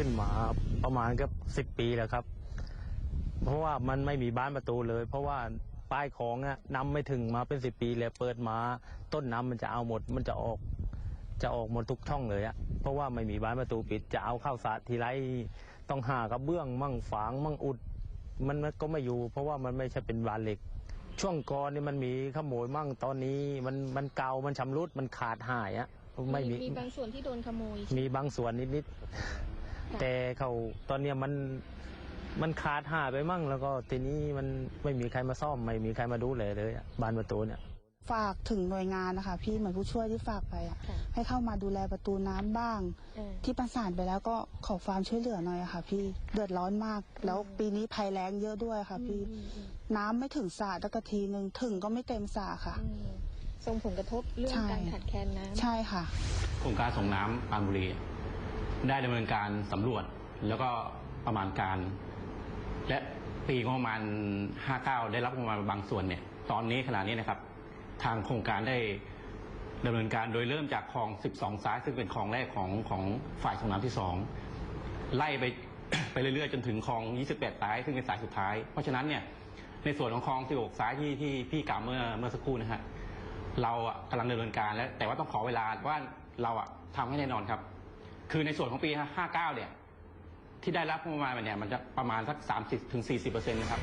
ขึ้นมาประมาณก็สิบปีแล้วครับ เพราะว่ามันไม่มีบ้านประตูเลย เพราะว่าป้ายของอะนำไม่ถึงมาเป็นสิบปีแล้วเปิดมาต้นน้ำมันจะเอาหมด มันจะออก จะออกหมดทุกช่องเลยอะเพราะว่าไม่มีบ้านประตูปิดจะเอาเข้าสระทีไรต้องหากระเบื้องมั่งฝางมั่งอุด มันก็ไม่อยู่ เพราะว่ามันไม่ใช่เป็นบานเหล็ก ช่วงก่อนนี่มันมีขโมยมั่งตอนนี้มันมันเก่ามันชำรุดมันขาดหายอะไม่มีมีบางส่วนที่โดนขโมย มีบางส่วนนิดๆ แต่เขาตอนเนี้ยมันมันขาดหายไปมั่งแล้วก็ทีนี้มันไม่มีใครมาซ่อมไม่มีใครมาดูแลเลยอะบานประตูเนี่ย ฝากถึงหน่วยงานนะคะ พี่เหมือนผู้ช่วยที่ฝากไปอะค่ะให้เข้ามาดูแลประตูน้ำบ้างเออที่ประสานไปแล้วก็ขอความช่วยเหลือหน่อยอะค่ะ พี่เดือดร้อนมาก แล้วปีนี้ภัยแล้งเยอะด้วยค่ะ พี่อืมอืมน้ำไม่ถึงสระตะกะทีหนึ่งถึงก็ไม่เต็มสระค่ะอืมส่งผลกระทบเรื่องใช่การขาดแคลนน้ำใช่ค่ะโครงการส่งน้ำปรานบุรี ได้ดำเนินการสำรวจแล้วก็ประมาณการ และปีงบประมาณ 59 ได้รับงบประมาณบางส่วนเนี่ยตอนนี้ขณะนี้นะครับ ทางโครงการได้ดำเนินการโดยเริ่มจากคลอง 12 ซ้าย ซึ่งเป็นคลองแรกของของฝ่ายส่งน้ำที่ 2 ไล่ไปไปเรื่อยๆ จนถึงคลอง 28 ซ้าย ซึ่งเป็นสายสุดท้าย เพราะฉะนั้นเนี่ยในส่วนของคลอง 16 ซ้ายที่ที่พี่กล่าวเมื่อเมื่อสักครู่นะฮะเราอะกำลังดำเนินการแล้วแต่ว่าต้องขอเวลาว่าเราอะทำให้แน่นอนครับ คือในส่วนของปี 59 เนี่ย ที่ได้รับงบประมาณมาเนี่ย มันจะประมาณสัก 30-40%นะครับ